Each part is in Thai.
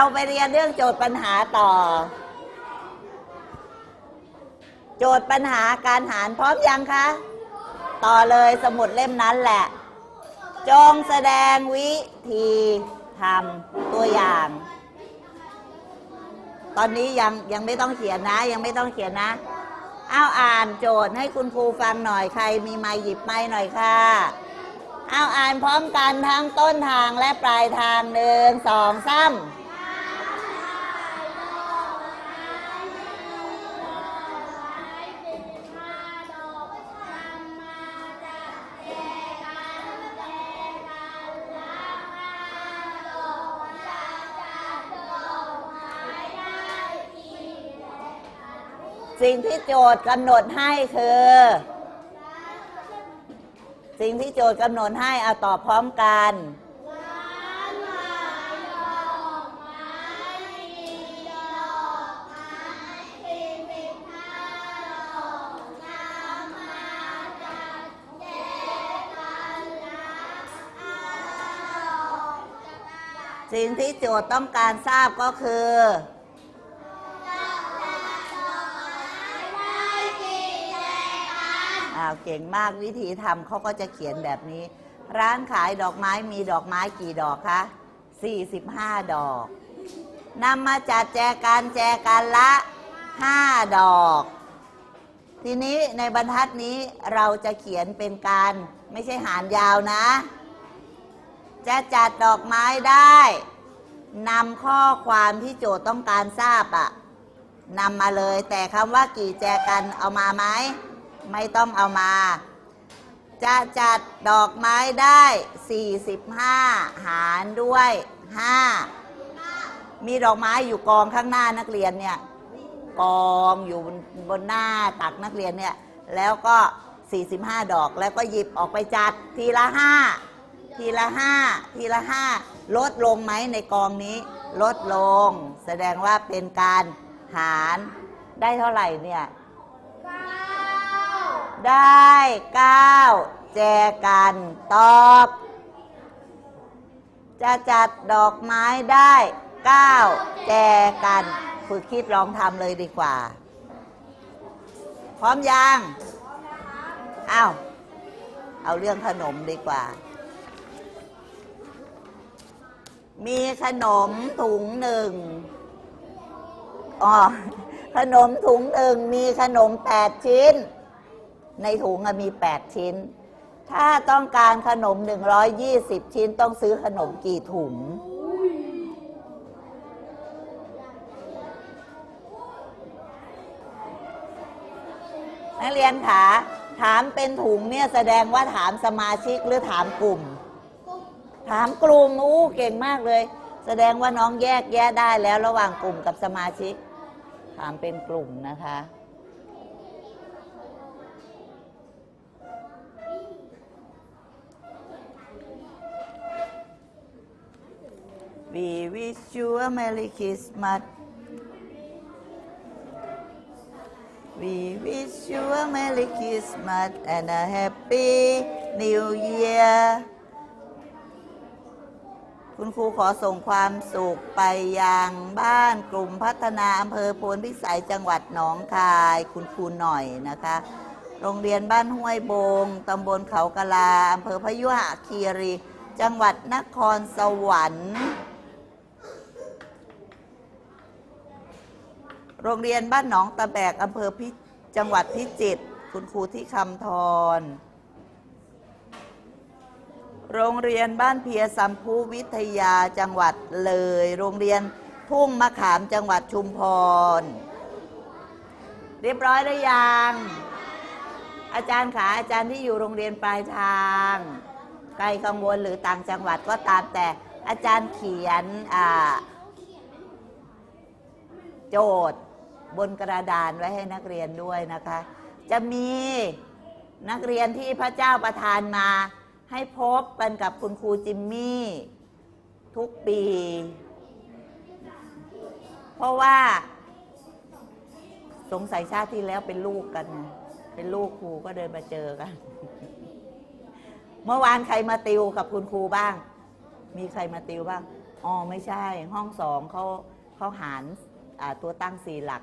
เราไปเรียนเรื่องโจทย์ปัญหาต่อ โจทย์ปัญหาการหารพร้อมยังคะ ต่อเลยสมุดเล่มนั้นแหละ จงแสดงวิธีทำตัวอย่าง ตอนนี้ยังยังไม่ต้องเขียนนะ ยังไม่ต้องเขียนนะอ้าวอ่านโจทย์ให้คุณครูฟังหน่อยใครมีไม้หยิบไม้หน่อยค่ะอ้าวอ่านพร้อมกันทั้งต้นทางและปลายทางหนึ่งสองสาม สิ่งที่โจทย์กำหนดให้คือ สิ่งที่โจทย์กำหนดให้เอาตอบพร้อมกันสิ่งที่โจทย์ต้องการทราบก็คือาวเก่งมากวิธีทำเขาก็จะเขียนแบบนี้ ร้านขายดอกไม้มีดอกไม้กี่ดอกคะ45 ดอกนำมาจัดแจกันแจกันละ 5 ดอก ทีนี้ในบรรทัดนี้เราจะเขียนเป็นการ ไม่ใช่หารยาวนะ จะจัดดอกไม้ได้นำข้อความที่โจทย์ต้องการทราบอะนำมาเลย แต่คำว่ากี่แจกันเอามาไหม ไม่ต้องเอามา จะจัดดอกไม้ได้ 45 หารด้วย 5 มีดอกไม้อยู่กองข้างหน้านักเรียนเนี่ย กองอยู่บนบนหน้าตักนักเรียนเนี่ย แล้วก็ 45 ดอกแล้วก็หยิบออกไปจัดทีละ 5 ทีละ 5 ทีละ 5 ลดลงไหมในกองนี้ ลดลง แสดงว่าเป็นการหารได้เท่าไหร่เนี่ย ได้เก้าแจกันตอบ จะจัดดอกไม้ได้เก้าแจกันฝึกคิดลองทำเลยดีกว่า พร้อมยังอ้าวเอาเรื่องขนมดีกว่า มีขนมถุงหนึ่งอ๋อขนมถุงหนึ่งมีขนมแปดชิ้น ในถุงมี 8 ชิ้น ถ้าต้องการขนม 120 ชิ้นต้องซื้อขนมกี่ถุง นักเรียนขาถามเป็นถุงเนี่ยแสดงว่าถามสมาชิกหรือถามกลุ่ม ถามกลุ่มอู้เก่งมากเลย แสดงว่าน้องแยกแยะได้แล้วระหว่างกลุ่มกับสมาชิก ถามเป็นกลุ่มนะคะ We wish you a Merry Christmas. We wish you a Merry Christmas and a Happy New Year. คุณครูขอส่งความสุขไปยังบ้านกลุ่มพัฒนาอำเภอโพนพิสัยจังหวัดหนองคาย คุณครูหน่อยนะคะ โรงเรียนบ้านห้วยบงตำบลเขากะลาอำเภอพยุหคีรี จังหวัดนครสวรรค์ โรงเรียนบ้านหนองตะแบกอำเภอพิจังหวัดพิจิตรคุณครูที่คำทร โรงเรียนบ้านเพียสัมภูวิทยาจังหวัดเลย โรงเรียนทุ่งมะขามจังหวัดชุมพร เรียบร้อยหรือยัง อาจารย์ขาอาจารย์ที่อยู่โรงเรียนปลายทางไกลกังวลหรือต่างจังหวัดก็ตามแต่อาจารย์เขียนโจทย์ บนกระดานไว้ให้นักเรียนด้วยนะคะ จะมีนักเรียนที่พระเจ้าประทานมา ให้พบกันกับคุณครูจิมมี่ ทุกปี เพราะว่า สงสัยชาติที่แล้วเป็นลูกกัน เป็นลูกครูก็เดินมาเจอกัน เมื่อวานใครมาติวกับคุณครูบ้าง มีใครมาติวบ้างอ๋อไม่ใช่ห้องสองเขาเขาหารตัวตั้งสี่หลัก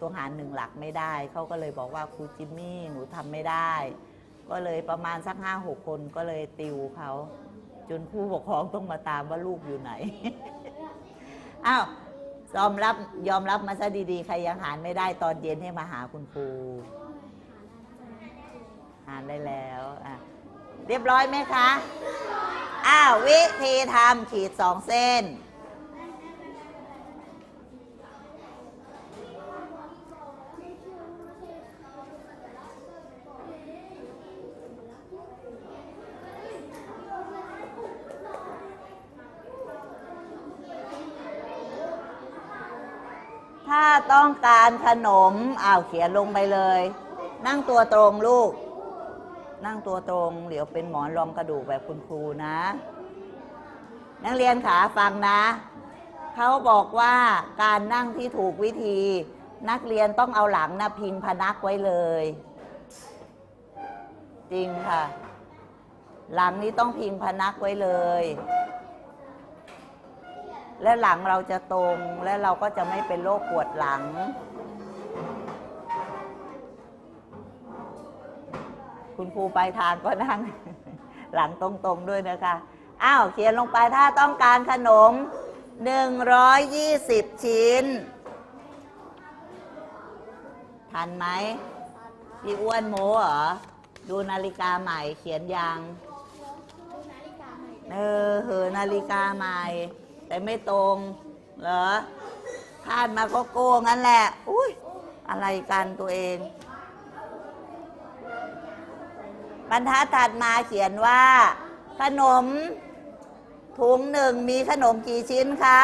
ตัวหารหนึ่งหลักไม่ได้ เขาก็เลยบอกว่าครูจิมมี่หนูทำไม่ได้ ก็เลยประมาณสักห้าหกคนก็เลยติวเขาจนผู้ปกครองต้องมาตามว่าลูกอยู่ไหน อ้าวยอมรับยอมรับมาซะดีๆ ใครยังหารไม่ได้ตอนเย็นให้มาหาคุณครูหารได้แล้วอะเรียบร้อยไหมคะ อ้าว วิธีทำขีดสองเส้น ถ้า ต้องการขนมอ้าวเขียนลงไปเลย นั่งตัวตรงลูก นั่งตัวตรง เดี๋ยวเป็นหมอนรองกระดูกแบบคุณครูนะ นักเรียนขาฟังนะ เขาบอกว่าการนั่งที่ถูกวิธี นักเรียนต้องเอาหลังนะพิงพนักไว้เลย จริงค่ะ หลังนี้ต้องพิงพนักไว้เลย และหลังเราจะตรงและเราก็จะไม่เป็นโรคปวดหลัง คุณครูไปลายทางก็นั่ง หลังตรงๆด้วยนะคะ อ้าวเขียนลงไปถ้าต้องการขนม 120 ชิ้น ทันไหมพี่อ้วนโมเหรอ ดูนาฬิกาใหม่เขียนยัง เออเหอะนาฬิกาใหม่ แต่ไม่ตรง เหรอคาดมาก็โกงงั้นแหละ อุ้ยอะไรกันตัวเอง บรรทัดถัดมาเขียนว่า ขนม ถุงหนึ่งมีขนมกี่ชิ้นคะ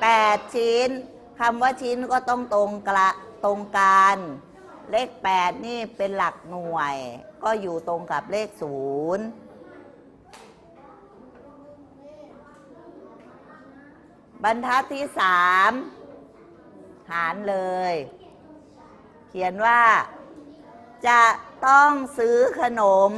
แปดชิ้นคำว่าชิ้นก็ต้องตรงกระตรงกัน เลขแปดนี่เป็นหลักหน่วย ก็อยู่ตรงกับเลขศูนย์ บรรทัดที่สามหารเลย เขียนว่า จะต้องซื้อขนม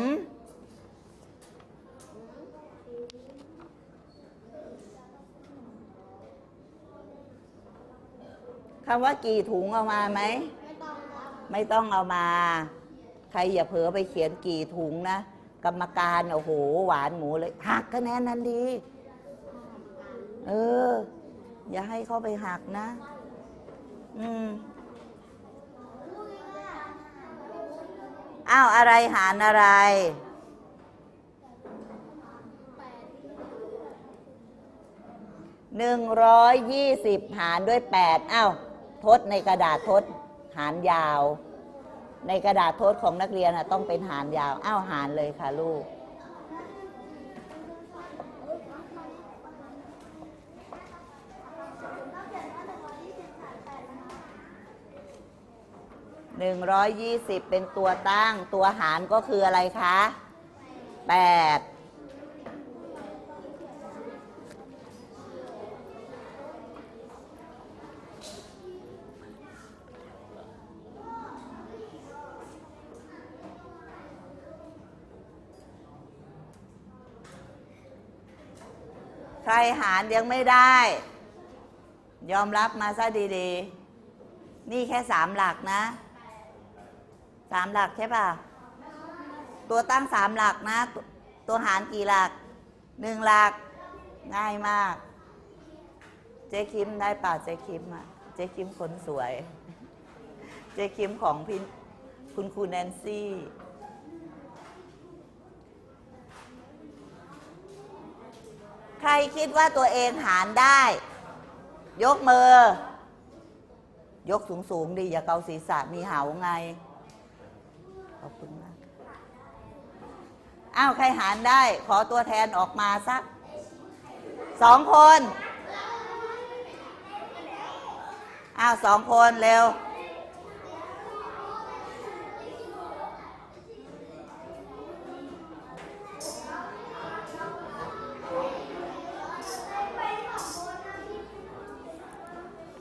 คำว่ากี่ถุงเอามาไหม ไม่ต้องเอามา ใครอย่าเผลอไปเขียนกี่ถุงนะ กรรมการ โอ้โห หวานหมูเลย หักคะแนนนั้นดี เออ อย่าให้เขาไปหักนะ อืมอ้าวอะไรหารอะไร หนึ่งร้อยยี่สิบหารด้วยแปดอ้าวทดในกระดาษทดหารยาว ในกระดาษทดของนักเรียนนะต้องเป็นหารยาว อ้าวหารเลยค่ะลูก หนึ่งร้อยยี่สิบเป็นตัวตั้ง ตัวหารก็คืออะไรคะแปดใครหารยังไม่ได้ ยอมรับมาซะดี ๆ นี่แค่สามหลักนะ สามหลักใช่ป่ะ ตัวตั้งสามหลักนะ ตัวหารกี่หลักหนึ่งหลัก ง่ายมาก เจ๊คิมได้ป่ะเจ๊คิมอะเจ๊คิมคนสวย เจ๊คิมของพี่คุณครูแนนซี่ใครคิดว่าตัวเองหารได้ ยกมือ ยกสูงสูงๆดีอย่าเกาศีรษะมีเหาไง ขอบคุณมากอ้าวใครหารได้ ขอตัวแทนออกมาสักสองคนอ้าวสองคนเร็ว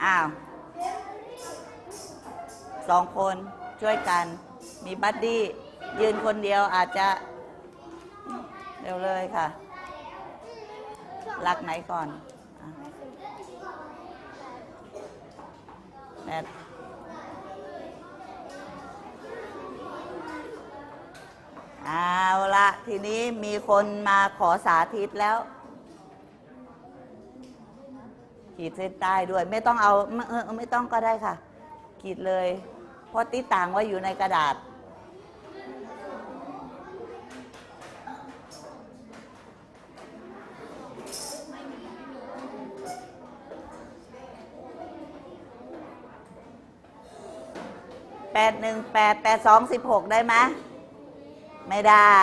อ้าวสองคนช่วยกัน มีบัดดี้ยืนคนเดียวอาจจะเร็วเลยค่ะหลักไหนก่อนแปดเอาละทีนี้มีคนมาขอสาธิตแล้ว ขีดเส้นใต้ด้วย ไม่ต้องเอาไม่เออไม่ต้องก็ได้ค่ะ ขีดเลย เพราะติดต่างไว่าอยู่ในกระดาษ ดหนึ่งแปดแปดสองสิบหกได้ไหมไม่ได้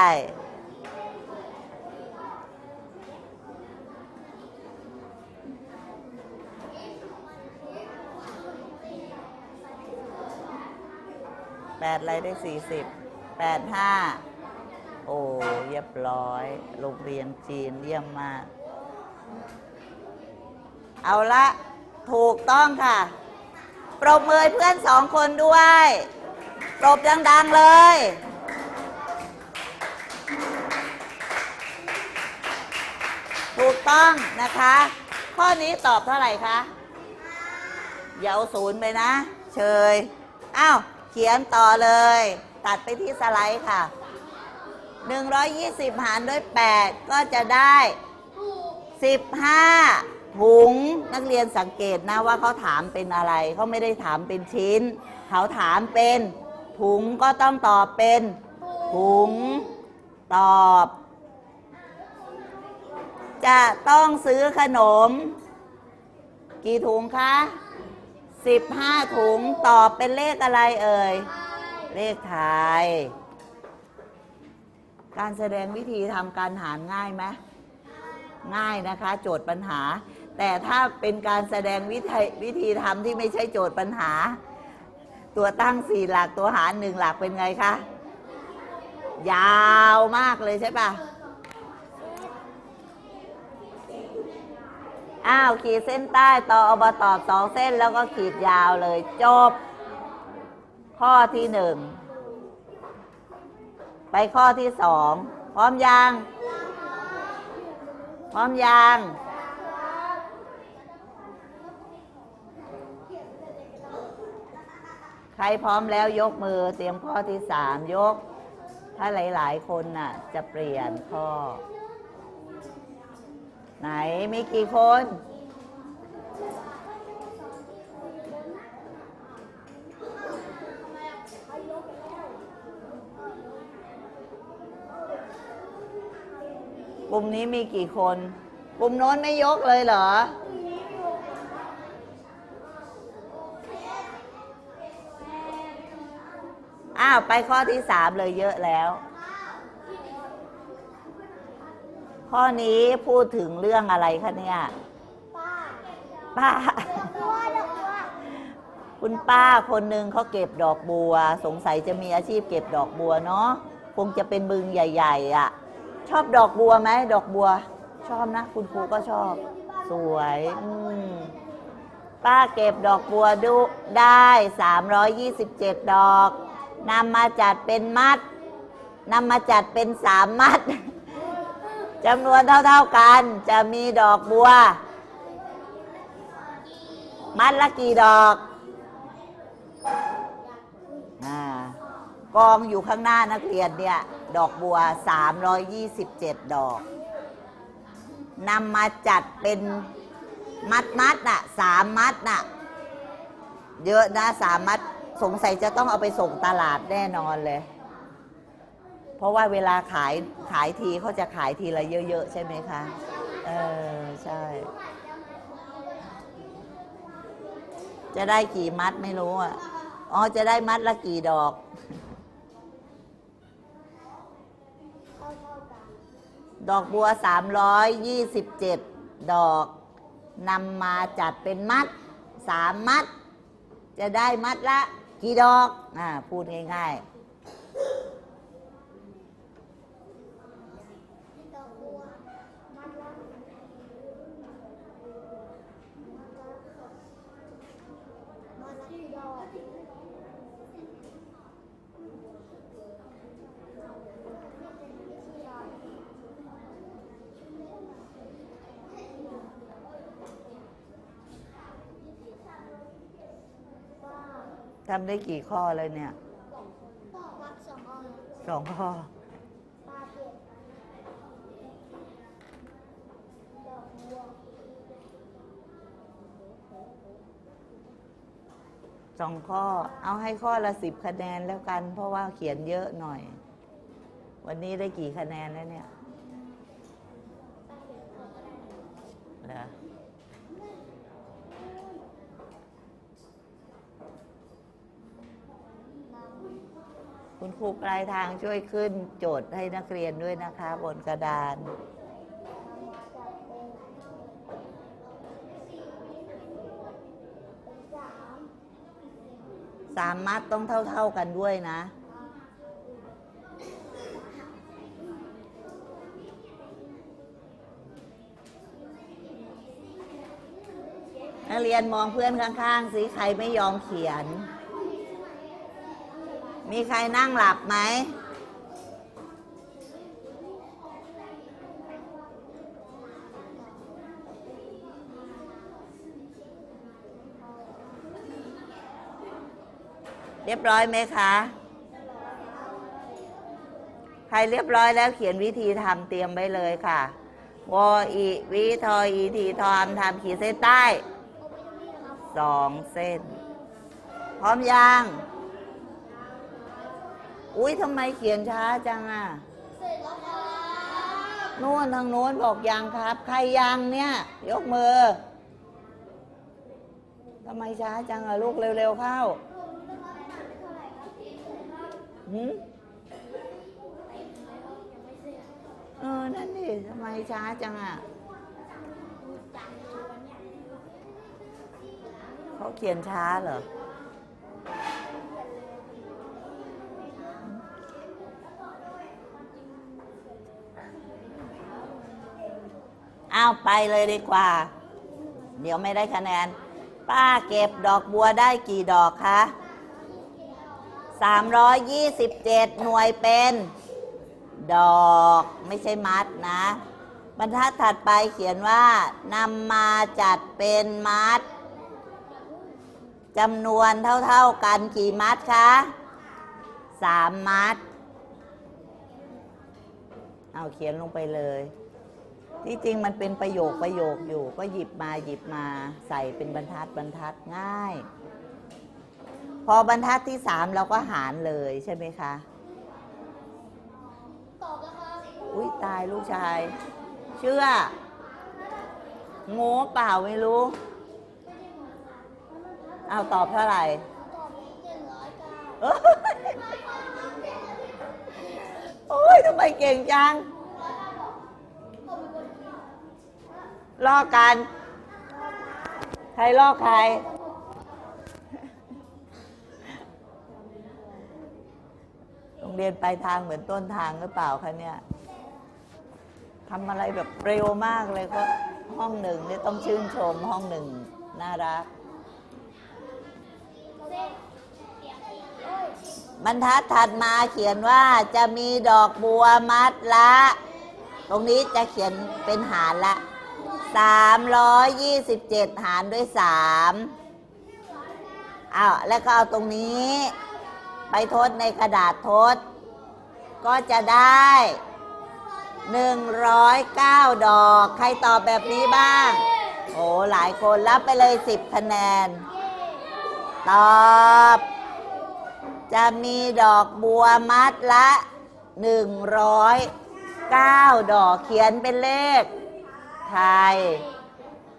แปดอะไรได้สี่สิบแปดห้าโอ้เรียบร้อย โรงเรียนจีนเยี่ยมมาก เอาละ ถูกต้องค่ะ ปรบมือเพื่อนสองคนด้วย ปรบดัง ๆ เลย ถูกต้องนะคะ ข้อนี้ตอบเท่าไหร่คะอย่าเอาศูนย์ไปนะ เชยอ้าว เขียนต่อเลย ตัดไปที่สไลด์ค่ะ 120 หารด้วย 8 ก็จะได้ 15 ถุงนักเรียนสังเกตนะว่าเขาถามเป็นอะไร เขาไม่ได้ถามเป็นชิ้น เขาถามเป็น ถุงก็ต้องตอบเป็น ถุง ตอบ จะต้องซื้อขนม กี่ถุงคะ15ถุงตอบเป็นเลขอะไรเอ่ย เลขไทย การแสดงวิธีทำการหารง่ายไหมง่ายนะคะ โจทย์ปัญหา แต่ถ้าเป็นการแสดงวิธีวิธีทำที่ไม่ใช่โจทย์ปัญหา ตัวตั้งสี่หลักตัวหารหนึ่งหลักเป็นไงคะ ยาวมากเลยใช่ปะอ้าว ขีดเส้นใต้ต่ออบตอบสองเส้นแล้วก็ขีดยาวเลย จบ ข้อที่หนึ่ง ไปข้อที่สอง พร้อมยัง พร้อมยัง ใครพร้อมแล้วยกมือเตรียมข้อที่สามยก ถ้าหลาย ๆ คนน่ะ จะเปลี่ยนข้อ ไหนมีกี่คน กลุ่มนี้มีกี่คน กลุ่มโน้นไม่ยกเลยเหรอาวไปข้อที่สามเลยเยอะแล้ว ข้อนี้พูดถึงเรื่องอะไรคะเนี่ยป้า คุณป้าคนหนึ่งเขาเก็บดอกบัว สงสัยจะมีอาชีพเก็บดอกบัวเนาะคงจะเป็นบึงใหญ่ ๆอะ ชอบดอกบัวไหมดอกบัว ชอบนะ คุณครูก็ชอบ สวยอืมป้าเก็บดอกบัวดูได้ 327 ดอก นำมาจัดเป็นมัดนำมาจัดเป็นสามมัดจำนวนเท่า ๆกัน จะมีดอกบัว มัดละกี่ดอกอากองอยู่ข้างหน้านักเรียนเนี่ย ดอกบัว 327 ดอกนำมาจัดเป็นมัดมัดน่ะสามมัดน่ะ เยอะนะสามมัด สงสัยจะต้องเอาไปส่งตลาดแน่นอนเลย เพราะว่าเวลาขายขายทีเขาจะขายทีละเยอะ ๆ ใช่ไหมคะ เออ ใช่ จะได้กี่มัดไม่รู้อะ อ๋อ จะได้มัดละกี่ดอกดอกบัว 327 ดอกนำมาจัดเป็นมัดสามมัด จะได้มัดละ กี่ดอกอ่าพูดง่ายๆ ทำได้กี่ข้อเลยเนี่ยวัดสององค์สองข้อปลาเก็ดดอกบัวสองข้อ เอาให้ข้อละสิบคะแนนแล้วกัน เพราะว่าเขียนเยอะหน่อย วันนี้ได้กี่คะแนนแล้วเนี่ยเหรอ คุณครูปลายทางช่วยขึ้นโจทย์ให้นักเรียนด้วยนะคะ บนกระดานสามมัดต้องเท่า ๆกันด้วยนะนักเรียนมองเพื่อนข้างๆสิใครไม่ยอมเขียน มีใครนั่งหลับไหม เรียบร้อยไหมคะ ใครเรียบร้อยแล้วเขียนวิธีทำเตรียมไว้เลยค่ะวออีวิทออีทีทอมทำขีดเส้นใต้สองเส้น พร้อมยัง อุ้ยทำไมเขียนช้าจังอะเสร็จแล้วครับนู่นทางโน้นบอกยังครับ ใครยังเนี่ย ยกมือทำไมช้าจังอะลูกเร็วๆเข้าหืมเออ นั่นดิทำไมช้าจังอะเขาเขียนช้าเหรอ อ้าวไปเลยดีกว่า เดี๋ยวไม่ได้คะแนน ป้าเก็บดอกบัวได้กี่ดอกคะ327 หน่วยเป็น ดอกไม่ใช่มัดนะ บรรทัดถัดไปเขียนว่านำมาจัดเป็นมัดจำนวนเท่าๆกันกี่มัดคะสามมัด เอาเขียนลงไปเลย ที่จริงมันเป็นประโยคประโยคอยู่ ก็หยิบมาหยิบมาใส่เป็นบรรทัดบรรทัดง่าย พอบรรทัดที่สามเราก็หารเลยใช่ไหมคะตอบแล้วครับอุ้ยตายลูกชาย เชื่อโง่เปล่าไม่รู้ เอาตอบเท่าไหร่ตอบหนึ่งร้อยเก้าเอ้ยโอ้ยทำไมเก่งจัง ลอกกัน ใครลอกใคร โรงเรียนปลายทางเหมือนต้นทางหรือเปล่าคะเนี่ยทำอะไรแบบเร็วมากเลยก็ห้องหนึ่งเนี่ยต้องชื่นชมห้องหนึ่งน่ารักบรรทัดถัดมาเขียนว่าจะมีดอกบัวมัดละ ตรงนี้จะเขียนเป็นหารละ 327 หารด้วย 3อ้าวแล้วก็เอาตรงนี้ ไปทดในกระดาษทด ก็จะได้ 109 ดอก ใครตอบแบบนี้บ้าง โอ้หลายคนรับไปเลย 10 คะแนน ตอบ จะมีดอกบัวมัดละ 109 ดอกเขียนเป็นเลข ไทย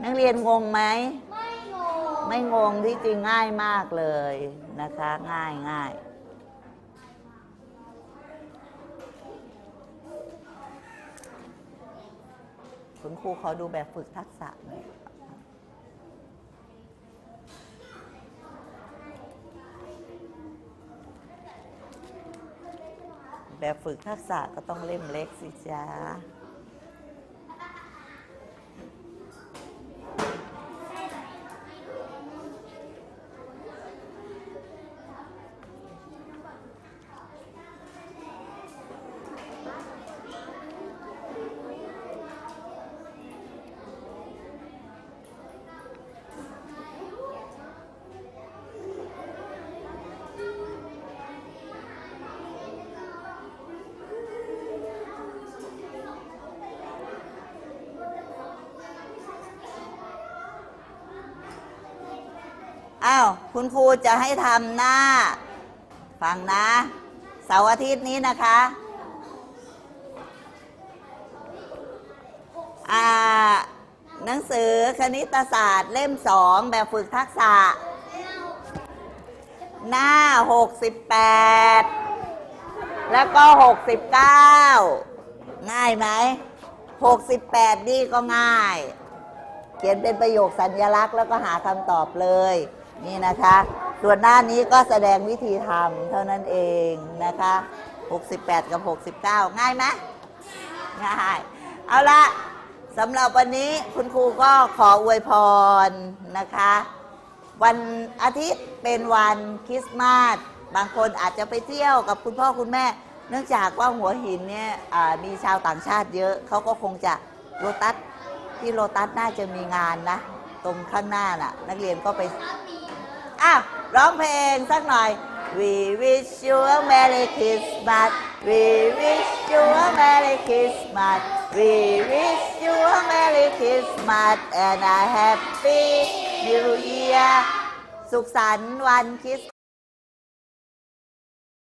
นักเรียนงงไหมไม่งงไม่งงที่จริงง่ายมากเลยนะคะ ง่ายง่ายคุณครูขอดูแบบฝึกทักษะหน่อยแบบฝึกทักษะก็ต้องเล่มเล็กสิจ้า อ้าวคุณครูจะให้ทำหน้า ฟังนะเสาร์อาทิตย์นี้นะคะ อ่า หนังสือคณิตศาสตร์เล่มสองแบบฝึกทักษะ หน้า 68 แล้วก็ 69 ง่ายไหม 68 นี่ก็ง่าย เขียนเป็นประโยคสัญลักษณ์แล้วก็หาคำตอบเลย นี่นะคะ ส่วนหน้านี้ก็แสดงวิธีทำเท่านั้นเองนะคะ 68 กับ 69 ง่ายไหมง่าย เอาละสำหรับวันนี้คุณครูก็ขออวยพรนะคะ วันอาทิตย์เป็นวันคริสต์มาสบางคนอาจจะไปเที่ยวกับคุณพ่อคุณแม่ เนื่องจากว่าหัวหินเนี่ยมีชาวต่างชาติเยอะเขาก็คงจะโลตัสที่โลตัสน่าจะมีงานนะ ตรงข้างหน้าน่ะ นักเรียนก็ไป อ้าวร้องเพลงสักหน่อย We wish you a Merry Christmas We wish you a Merry Christmas We wish you a Merry Christmas and a Happy New Year สุขสันต์วันคริสต์